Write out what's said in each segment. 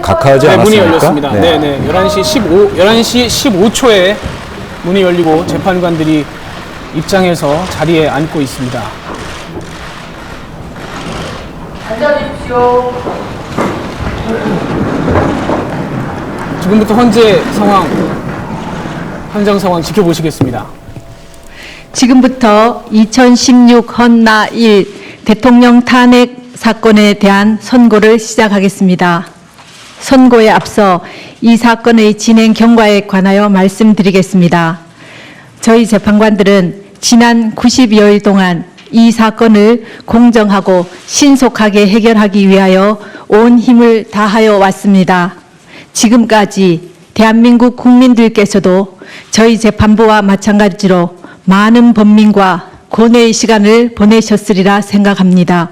각하하지 네, 문이 않았습니까? 열렸습니다. 네, 네. 11시 15, 11시 15초에 문이 열리고 재판관들이 입장해서 자리에 앉고 있습니다. 앉아주십시오. 지금부터 현재 상황, 현장 상황 지켜보시겠습니다. 지금부터 2016 헌나 1 대통령 탄핵 사건에 대한 선고를 시작하겠습니다. 선고에 앞서 이 사건의 진행 경과에 관하여 말씀드리겠습니다. 저희 재판관들은 지난 90여일 동안 이 사건을 공정하고 신속하게 해결하기 위하여 온 힘을 다하여 왔습니다. 지금까지 대한민국 국민들께서도 저희 재판부와 마찬가지로 많은 범민과 고뇌의 시간을 보내셨으리라 생각합니다.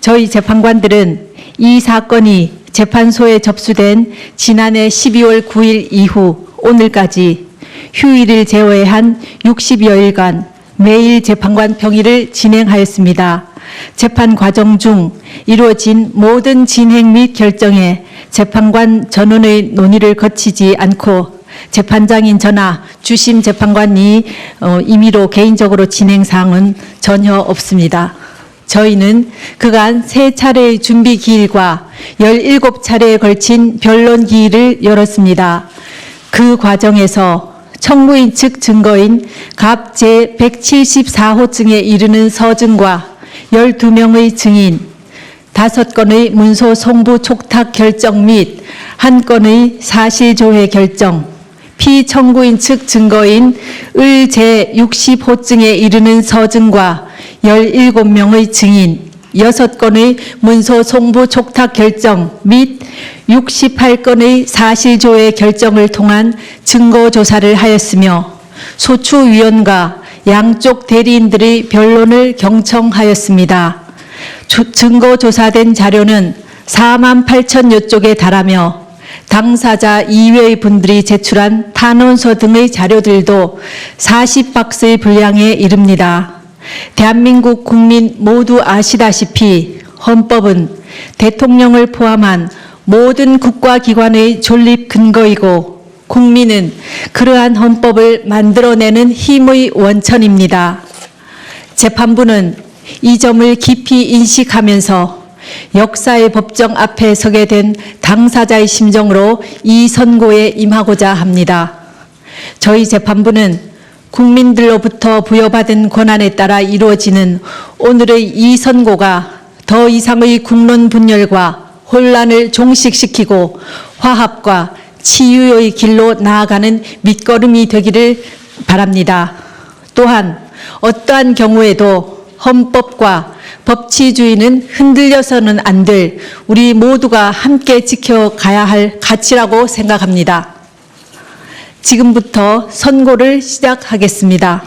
저희 재판관들은 이 사건이 재판소에 접수된 지난해 12월 9일 이후 오늘까지 휴일을 제외한 60여일간 매일 재판관 평의를 진행하였습니다. 재판 과정 중 이루어진 모든 진행 및 결정에 재판관 전원의 논의를 거치지 않고 재판장인 저나 주심 재판관이 어, 임의로 개인적으로 진행 사항은 전혀 없습니다. 저희는 그간 세 차례의 준비 기일과 17차례에 걸친 변론 기일을 열었습니다. 그 과정에서 청구인 측 증거인 갑 제174호 증에 이르는 서증과 12명의 증인, 다섯 건의 문서 송부 촉탁 결정 및한 건의 사실조회 결정, 피청구인 측 증거인 을 제60호증에 이르는 서증과 17명의 증인, 6건의 문서 송부 촉탁 결정 및 68건의 사실조회 결정을 통한 증거 조사를 하였으며 소추위원과 양쪽 대리인들의 변론을 경청하였습니다. 조- 증거 조사된 자료는 4만 8천여 쪽에 달하며 당사자 이외의 분들이 제출한 탄원서 등의 자료들도 40박스의 분량에 이릅니다. 대한민국 국민 모두 아시다시피 헌법은 대통령을 포함한 모든 국가기관의 존립 근거이고 국민은 그러한 헌법을 만들어내는 힘의 원천입니다. 재판부는 이 점을 깊이 인식하면서 역사의 법정 앞에 서게 된 당사자의 심정으로 이 선고에 임하고자 합니다. 저희 재판부는 국민들로부터 부여받은 권한에 따라 이루어지는 오늘의 이 선고가 더 이상의 국론 분열과 혼란을 종식시키고 화합과 치유의 길로 나아가는 밑거름이 되기를 바랍니다. 또한 어떠한 경우에도 헌법과 법치주의는 흔들려서는 안 될 우리 모두가 함께 지켜가야 할 가치라고 생각합니다. 지금부터 선고를 시작하겠습니다.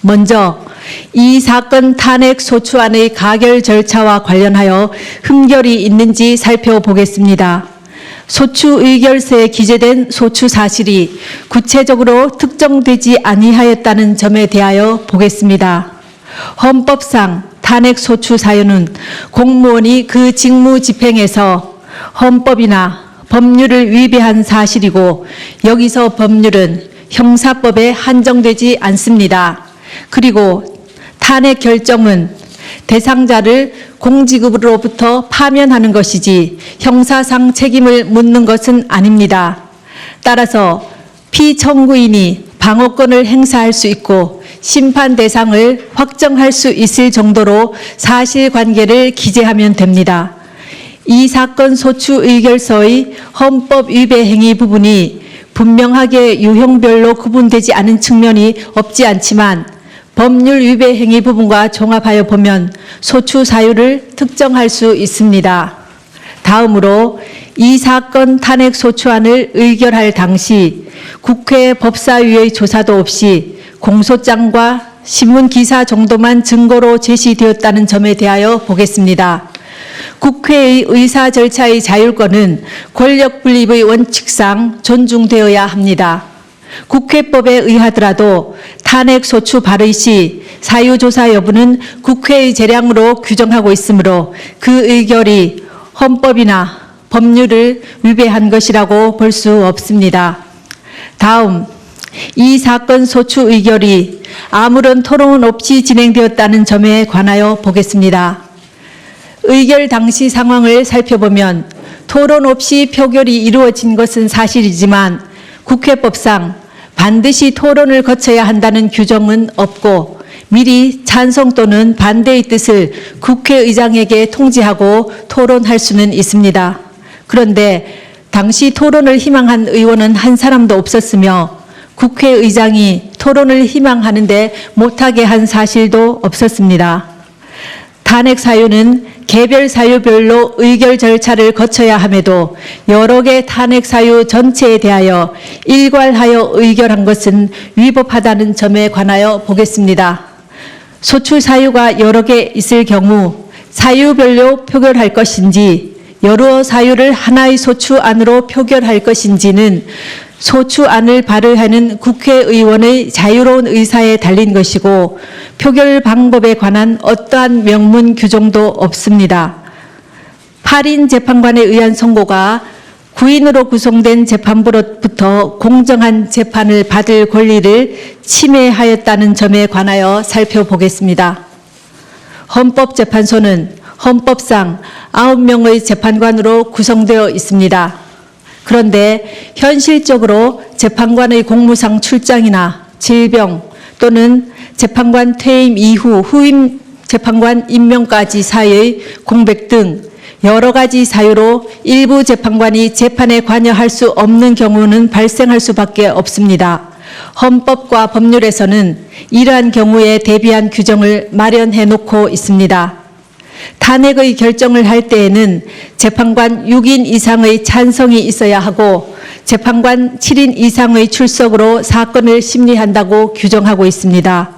먼저 이 사건 탄핵 소추안의 가결 절차와 관련하여 흠결이 있는지 살펴보겠습니다. 소추 의결서에 기재된 소추 사실이 구체적으로 특정되지 아니하였다는 점에 대하여 보겠습니다. 헌법상 탄핵 소추 사유는 공무원이 그 직무 집행에서 헌법이나 법률을 위배한 사실이고 여기서 법률은 형사법에 한정되지 않습니다. 그리고 탄핵 결정은 대상자를 공직으로부터 파면하는 것이지 형사상 책임을 묻는 것은 아닙니다. 따라서 피청구인이 방어권을 행사할 수 있고 심판 대상을 확정할 수 있을 정도로 사실관계를 기재하면 됩니다. 이 사건 소추 의결서의 헌법 위배 행위 부분이 분명하게 유형별로 구분되지 않은 측면이 없지 않지만 법률 위배 행위 부분과 종합하여 보면 소추 사유를 특정할 수 있습니다. 다음으로 이 사건 탄핵 소추안을 의결할 당시 국회 법사위의 조사도 없이 공소장과 신문 기사 정도만 증거로 제시되었다는 점에 대하여 보겠습니다. 국회의 의사 절차의 자율권은 권력 분립의 원칙상 존중되어야 합니다. 국회법에 의하더라도 탄핵 소추 발의 시 사유조사 여부는 국회의 재량으로 규정하고 있으므로 그 의결이 헌법이나 법률을 위배한 것이라고 볼 수 없습니다. 다음, 이 사건 소추 의결이 아무런 토론 없이 진행되었다는 점에 관하여 보겠습니다. 의결 당시 상황을 살펴보면 토론 없이 표결이 이루어진 것은 사실이지만 국회법상 반드시 토론을 거쳐야 한다는 규정은 없고 미리 찬성 또는 반대의 뜻을 국회의장에게 통지하고 토론할 수는 있습니다. 그런데 당시 토론을 희망한 의원은 한 사람도 없었으며 국회의장이 토론을 희망하는데 못하게 한 사실도 없었습니다. 탄핵 사유는 개별 사유별로 의결 절차를 거쳐야 함에도 여러 개 탄핵 사유 전체에 대하여 일괄하여 의결한 것은 위법하다는 점에 관하여 보겠습니다. 소출 사유가 여러 개 있을 경우 사유별로 표결할 것인지 여러 사유를 하나의 소추 안으로 표결할 것인지는 소추안을 발의하는 국회의원의 자유로운 의사에 달린 것이고 표결 방법에 관한 어떠한 명문 규정도 없습니다. 8인 재판관에 의한 선고가 9인으로 구성된 재판부로부터 공정한 재판을 받을 권리를 침해하였다는 점에 관하여 살펴보겠습니다. 헌법재판소는 헌법상 9명의 재판관으로 구성되어 있습니다. 그런데 현실적으로 재판관의 공무상 출장이나 질병 또는 재판관 퇴임 이후 후임 재판관 임명까지 사이의 공백 등 여러 가지 사유로 일부 재판관이 재판에 관여할 수 없는 경우는 발생할 수밖에 없습니다. 헌법과 법률에서는 이러한 경우에 대비한 규정을 마련해 놓고 있습니다. 탄핵의 결정을 할 때에는 재판관 6인 이상의 찬성이 있어야 하고 재판관 7인 이상의 출석으로 사건을 심리한다고 규정하고 있습니다.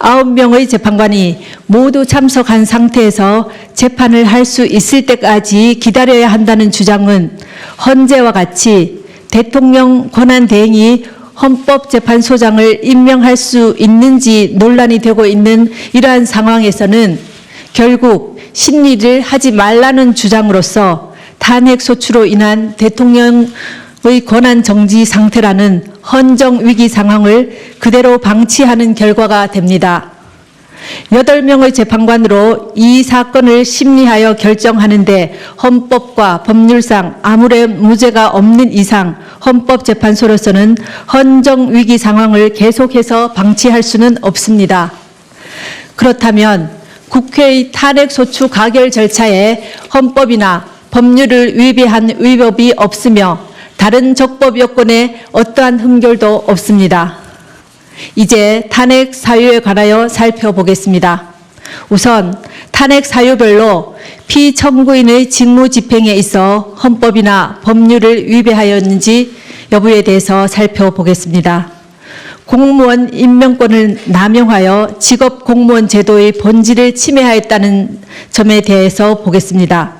9명의 재판관이 모두 참석한 상태에서 재판을 할 수 있을 때까지 기다려야 한다는 주장은 헌재와 같이 대통령 권한대행이 헌법재판소장을 임명할 수 있는지 논란이 되고 있는 이러한 상황에서는 결국 심리를 하지 말라는 주장으로서 탄핵 소추로 인한 대통령의 권한 정지 상태라는 헌정 위기 상황을 그대로 방치하는 결과가 됩니다. 여덟 명의 재판관으로 이 사건을 심리하여 결정하는데 헌법과 법률상 아무런 무죄가 없는 이상 헌법재판소로서는 헌정 위기 상황을 계속해서 방치할 수는 없습니다. 그렇다면 국회의 탄핵 소추 가결 절차에 헌법이나 법률을 위배한 위법이 없으며 다른 적법 요건에 어떠한 흠결도 없습니다. 이제 탄핵 사유에 관하여 살펴보겠습니다. 우선 탄핵 사유별로 피청구인의 직무 집행에 있어 헌법이나 법률을 위배하였는지 여부에 대해서 살펴보겠습니다. 공무원 임명권을 남용하여 직업 공무원 제도의 본질을 침해하였다는 점에 대해서 보겠습니다.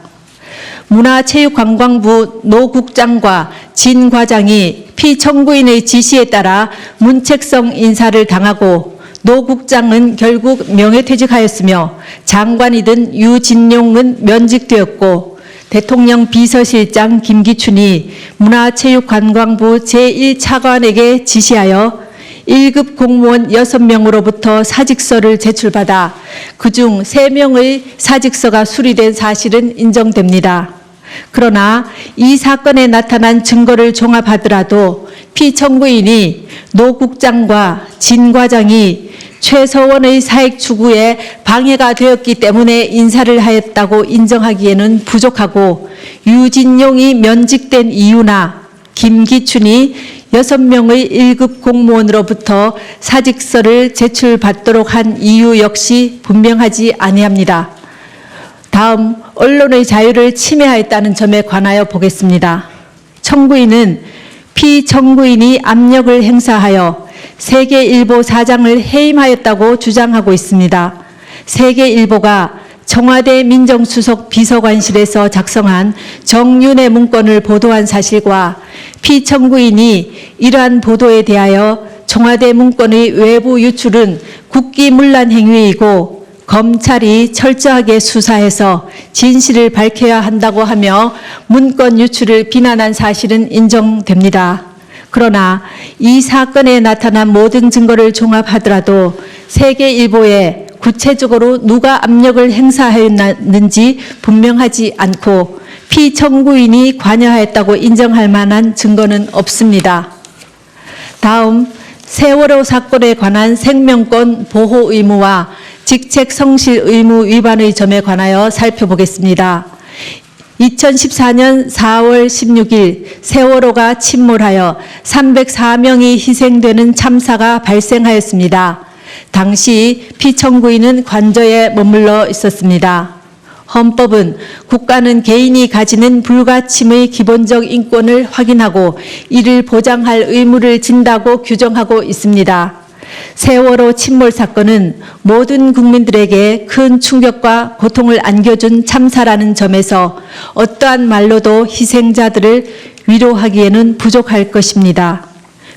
문화체육관광부 노 국장과 진 과장이 피청구인의 지시에 따라 문책성 인사를 당하고 노 국장은 결국 명예퇴직하였으며 장관이든 유진용은 면직되었고 대통령 비서실장 김기춘이 문화체육관광부 제1차관에게 지시하여 1급 공무원 6명으로부터 사직서를 제출받아 그중 3명의 사직서가 수리된 사실은 인정됩니다. 그러나 이 사건에 나타난 증거를 종합하더라도 피청구인이 노 국장과 진 과장이 최서원의 사익 추구에 방해가 되었기 때문에 인사를 하였다고 인정하기에는 부족하고 유진용이 면직된 이유나 김기춘이 여섯 명의 1급 공무원으로부터 사직서를 제출받도록 한 이유 역시 분명하지 아니합니다. 다음 언론의 자유를 침해하였다는 점에 관하여 보겠습니다. 청구인은 피청구인이 압력을 행사하여 세계일보 사장을 해임하였다고 주장하고 있습니다. 세계일보가 청와대 민정수석 비서관실에서 작성한 정윤의 문건을 보도한 사실과 피청구인이 이러한 보도에 대하여 청와대 문건의 외부 유출은 국기문란 행위이고 검찰이 철저하게 수사해서 진실을 밝혀야 한다고 하며 문건 유출을 비난한 사실은 인정됩니다. 그러나 이 사건에 나타난 모든 증거를 종합하더라도 세계일보에 구체적으로 누가 압력을 행사하였는지 분명하지 않고 피청구인이 관여하였다고 인정할 만한 증거는 없습니다. 다음 세월호 사건에 관한 생명권 보호 의무와 직책 성실 의무 위반의 점에 관하여 살펴보겠습니다. 2014년 4월 16일 세월호가 침몰하여 304명이 희생되는 참사가 발생하였습니다. 당시 피청구인은 관저에 머물러 있었습니다. 헌법은 국가는 개인이 가지는 불가침의 기본적 인권을 확인하고 이를 보장할 의무를 진다고 규정하고 있습니다. 세월호 침몰 사건은 모든 국민들에게 큰 충격과 고통을 안겨준 참사라는 점에서 어떠한 말로도 희생자들을 위로하기에는 부족할 것입니다.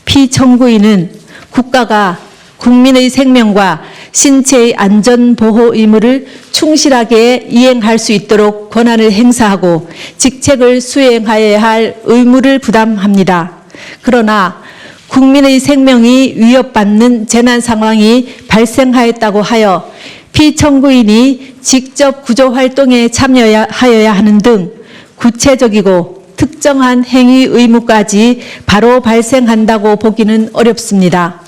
피청구인은 국가가 국민의 생명과 신체의 안전 보호 의무를 충실하게 이행할 수 있도록 권한을 행사하고 직책을 수행하여야 할 의무를 부담합니다. 그러나 국민의 생명이 위협받는 재난 상황이 발생하였다고 하여 피청구인이 직접 구조 활동에 참여하여야 하는 등 구체적이고 특정한 행위 의무까지 바로 발생한다고 보기는 어렵습니다.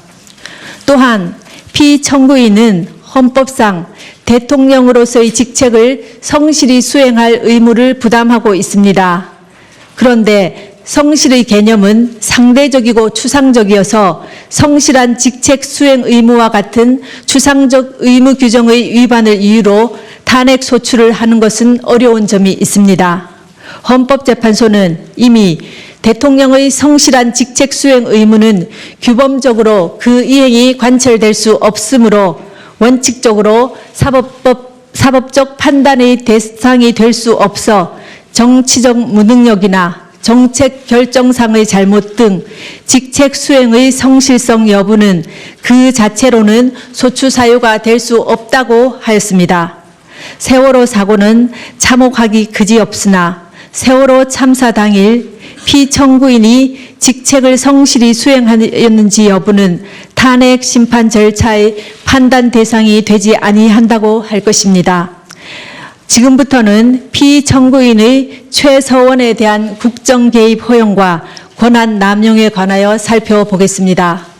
또한 피청구인은 헌법상 대통령으로서의 직책을 성실히 수행할 의무를 부담하고 있습니다. 그런데 성실의 개념은 상대적이고 추상적이어서 성실한 직책 수행 의무와 같은 추상적 의무 규정의 위반을 이유로 탄핵 소추를 하는 것은 어려운 점이 있습니다. 헌법재판소는 이미 대통령의 성실한 직책 수행 의무는 규범적으로 그 이행이 관철될 수 없으므로 원칙적으로 사법법, 사법적 판단의 대상이 될 수 없어 정치적 무능력이나 정책 결정상의 잘못 등 직책 수행의 성실성 여부는 그 자체로는 소추 사유가 될 수 없다고 하였습니다. 세월호 사고는 참혹하기 그지없으나 세월호 참사 당일 피청구인이 직책을 성실히 수행하였는지 여부는 탄핵 심판 절차의 판단 대상이 되지 아니한다고 할 것입니다. 지금부터는 피청구인의 최서원에 대한 국정 개입 허용과 권한 남용에 관하여 살펴보겠습니다.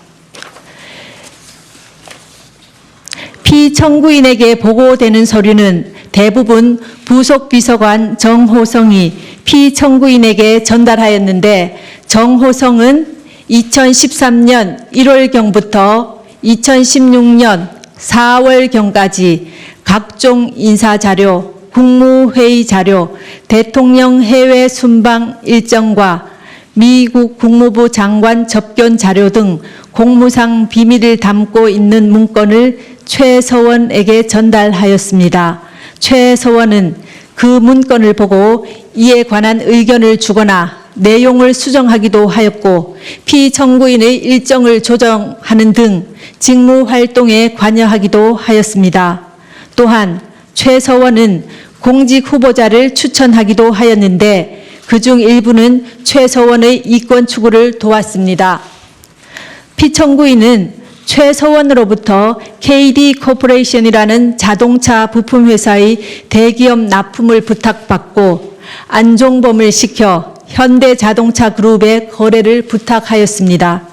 피청구인에게 보고되는 서류는 대부분 부속 비서관 정호성이 피청구인에게 전달하였는데 정호성은 2013년 1월경부터 2016년 4월경까지 각종 인사자료, 국무회의 자료, 대통령 해외 순방 일정과 미국 국무부 장관 접견 자료 등 공무상 비밀을 담고 있는 문건을 최서원에게 전달하였습니다. 최서원은 그 문건을 보고 이에 관한 의견을 주거나 내용을 수정하기도 하였고 피청구인의 일정을 조정하는 등 직무 활동에 관여하기도 하였습니다. 또한 최서원은 공직 후보자를 추천하기도 하였는데 그 중 일부는 최서원의 이권 추구를 도왔습니다. 피청구인은 최서원으로부터 KD 코퍼레이션이라는 자동차 부품 회사의 대기업 납품을 부탁받고 안종범을 시켜 현대자동차 그룹에 거래를 부탁하였습니다.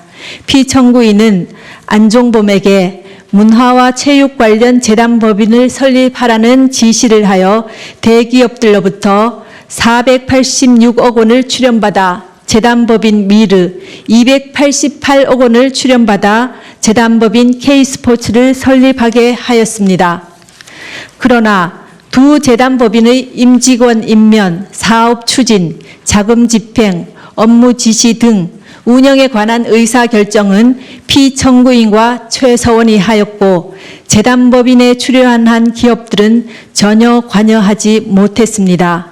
피청구인은 안종범에게 문화와 체육 관련 재단법인을 설립하라는 지시를 하여 대기업들로부터 486억 원을 출연받아 재단법인 미르 288억 원을 출연받아 재단법인 K스포츠를 설립하게 하였습니다. 그러나 두 재단법인의 임직원 임면, 사업 추진, 자금 집행, 업무 지시 등 운영에 관한 의사 결정은 피청구인과 최서원이 하였고 재단법인에 출연한 기업들은 전혀 관여하지 못했습니다.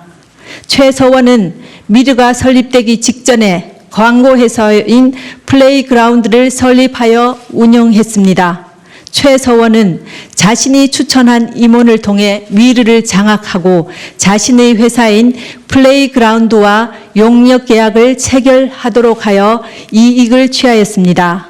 최서원은 미르가 설립되기 직전에 광고 회사인 플레이그라운드를 설립하여 운영했습니다. 최서원은 자신이 추천한 임원을 통해 미르를 장악하고 자신의 회사인 플레이그라운드와 용역 계약을 체결하도록 하여 이익을 취하였습니다.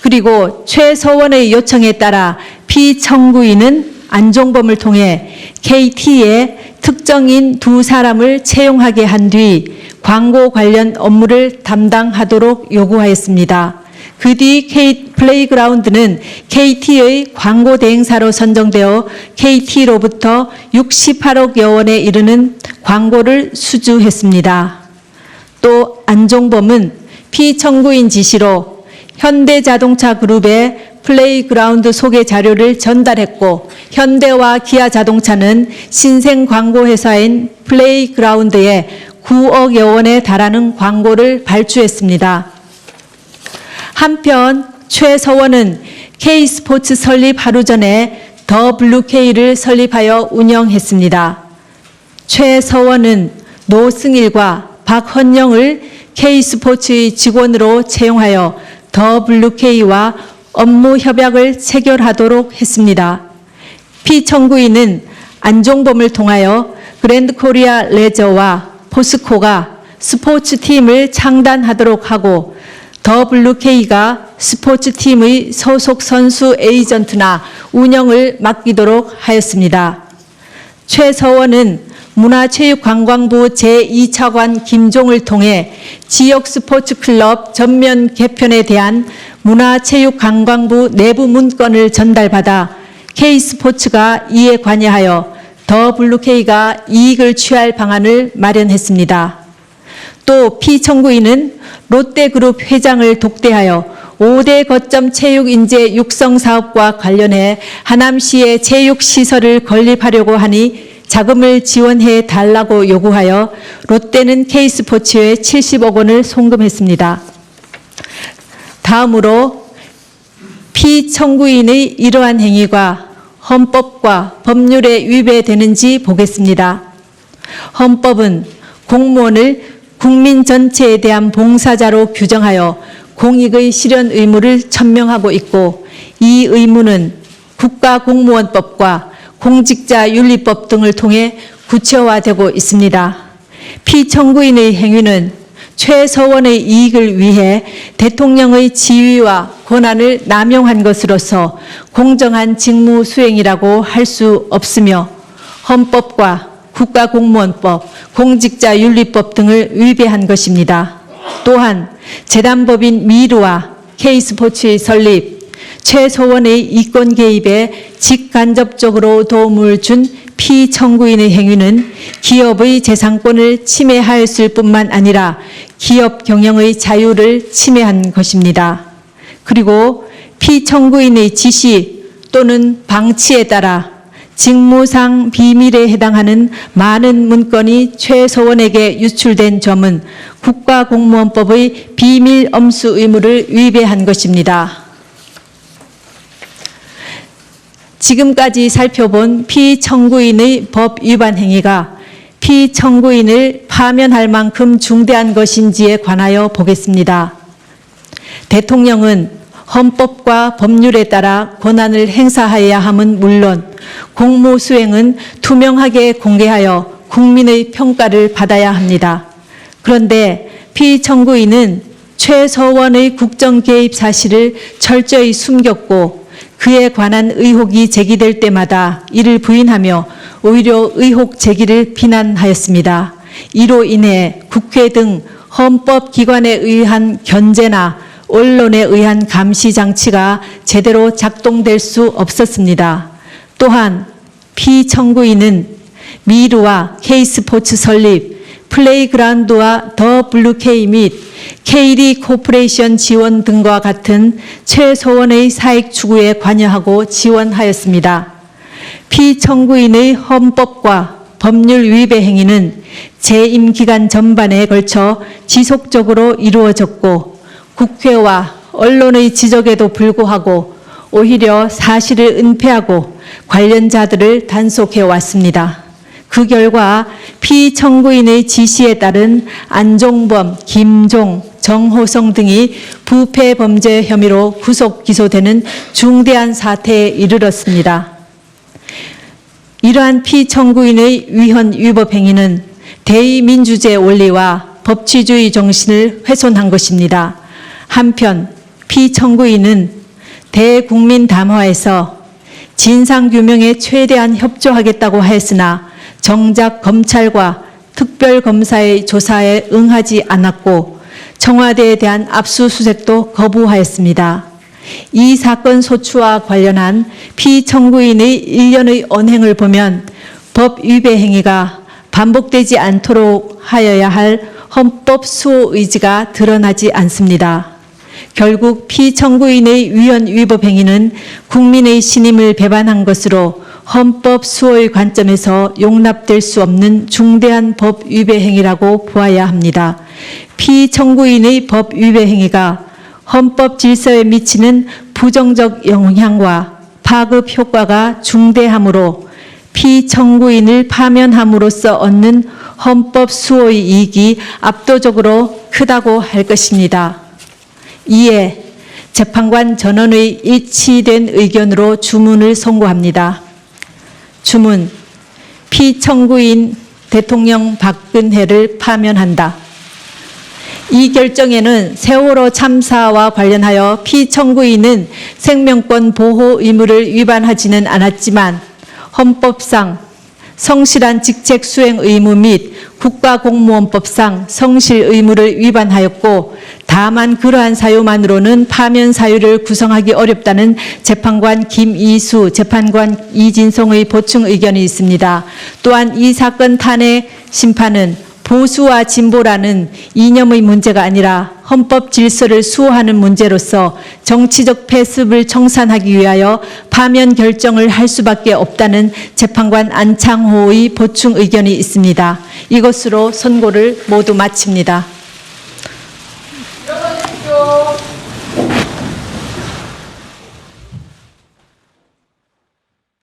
그리고 최서원의 요청에 따라 피청구인은 안종범을 통해 KT에 특정인 두 사람을 채용하게 한 뒤 광고 관련 업무를 담당하도록 요구하였습니다. 그 뒤 플레이그라운드는 KT의 광고 대행사로 선정되어 KT로부터 68억여 원에 이르는 광고를 수주했습니다. 또 안종범은 피청구인 지시로 현대자동차 그룹의 플레이그라운드 소개 자료를 전달했고 현대와 기아 자동차는 신생 광고 회사인 플레이그라운드에 9억여 원에 달하는 광고를 발주했습니다. 한편 최서원은 K스포츠 설립 하루 전에 더 블루케이를 설립하여 운영했습니다. 최서원은 노승일과 박헌영을 K스포츠의 직원으로 채용하여 더 블루케이와 업무 협약을 체결하도록 했습니다. 피청구인은 안종범을 통하여 그랜드 코리아 레저와 포스코가 스포츠팀을 창단하도록 하고 더 블루케이가 스포츠팀의 소속 선수 에이전트나 운영을 맡기도록 하였습니다. 최서원은 문화체육관광부 제2차관 김종을 통해 지역 스포츠 클럽 전면 개편에 대한 문화체육관광부 내부 문건을 전달받아 K스포츠가 이에 관여하여 더 블루케이가 이익을 취할 방안을 마련했습니다. 또 피청구인은 롯데그룹 회장을 독대하여 5대 거점 체육 인재 육성 사업과 관련해 하남시에 체육 시설을 건립하려고 하니 자금을 지원해 달라고 요구하여 롯데는 K스포츠에 70억 원을 송금했습니다. 다음으로 피청구인의 이러한 행위가 헌법과 법률에 위배되는지 보겠습니다. 헌법은 공무원을 국민 전체에 대한 봉사자로 규정하여 공익의 실현 의무를 천명하고 있고 이 의무는 국가공무원법과 공직자 윤리법 등을 통해 구체화되고 있습니다. 피청구인의 행위는 최서원의 이익을 위해 대통령의 지위와 권한을 남용한 것으로서 공정한 직무 수행이라고 할 수 없으며 헌법과 국가공무원법, 공직자윤리법 등을 위배한 것입니다. 또한 재단법인 미르와 K스포츠의 설립, 최소원의 이권 개입에 직간접적으로 도움을 준 피청구인의 행위는 기업의 재산권을 침해하였을 뿐만 아니라 기업 경영의 자유를 침해한 것입니다. 그리고 피청구인의 지시 또는 방치에 따라 직무상 비밀에 해당하는 많은 문건이 최서원에게 유출된 점은 국가공무원법의 비밀 엄수 의무를 위배한 것입니다. 지금까지 살펴본 피청구인의 법 위반 행위가 피청구인을 파면할 만큼 중대한 것인지에 관하여 보겠습니다. 대통령은 헌법과 법률에 따라 권한을 행사해야 함은 물론 공무 수행은 투명하게 공개하여 국민의 평가를 받아야 합니다. 그런데 피청구인은 최서원의 국정 개입 사실을 철저히 숨겼고 그에 관한 의혹이 제기될 때마다 이를 부인하며 오히려 의혹 제기를 비난하였습니다. 이로 인해 국회 등 헌법기관에 의한 견제나 언론에 의한 감시 장치가 제대로 작동될 수 없었습니다. 또한 피청구인은 미르와 K스포츠 설립, 플레이그라운드와 더 블루케이 및 KD 코퍼레이션 지원 등과 같은 최소원의 사익 추구에 관여하고 지원하였습니다. 피청구인의 헌법과 법률 위배 행위는 재임 기간 전반에 걸쳐 지속적으로 이루어졌고 국회와 언론의 지적에도 불구하고 오히려 사실을 은폐하고 관련자들을 단속해 왔습니다. 그 결과 피청구인의 지시에 따른 안종범, 김종, 정호성 등이 부패 범죄 혐의로 구속 기소되는 중대한 사태에 이르렀습니다. 이러한 피청구인의 위헌 위법 행위는 대의민주주의 원리와 법치주의 정신을 훼손한 것입니다. 한편 피청구인은 대국민 담화에서 진상규명에 최대한 협조하겠다고 하였으나 정작 검찰과 특별검사의 조사에 응하지 않았고 청와대에 대한 압수수색도 거부하였습니다. 이 사건 소추와 관련한 피청구인의 일련의 언행을 보면 법 위배 행위가 반복되지 않도록 하여야 할 헌법 수호 의지가 드러나지 않습니다. 결국 피청구인의 위헌 위법 행위는 국민의 신임을 배반한 것으로 헌법 수호의 관점에서 용납될 수 없는 중대한 법 위배 행위라고 보아야 합니다. 피청구인의 법 위배 행위가 헌법 질서에 미치는 부정적 영향과 파급 효과가 중대하므로 피청구인을 파면함으로써 얻는 헌법 수호의 이익이 압도적으로 크다고 할 것입니다. 이에 재판관 전원의 일치된 의견으로 주문을 선고합니다. 주문 피청구인 대통령 박근혜를 파면한다. 이 결정에는 세월호 참사와 관련하여 피청구인은 생명권 보호 의무를 위반하지는 않았지만 헌법상 성실한 직책 수행 의무 및 국가공무원법상 성실 의무를 위반하였고 다만 그러한 사유만으로는 파면 사유를 구성하기 어렵다는 재판관 김이수, 재판관 이진성의 보충 의견이 있습니다. 또한 이 사건 탄핵 심판은 보수와 진보라는 이념의 문제가 아니라 헌법 질서를 수호하는 문제로서 정치적 패습을 청산하기 위하여 파면 결정을 할 수밖에 없다는 재판관 안창호의 보충 의견이 있습니다. 이것으로 선고를 모두 마칩니다.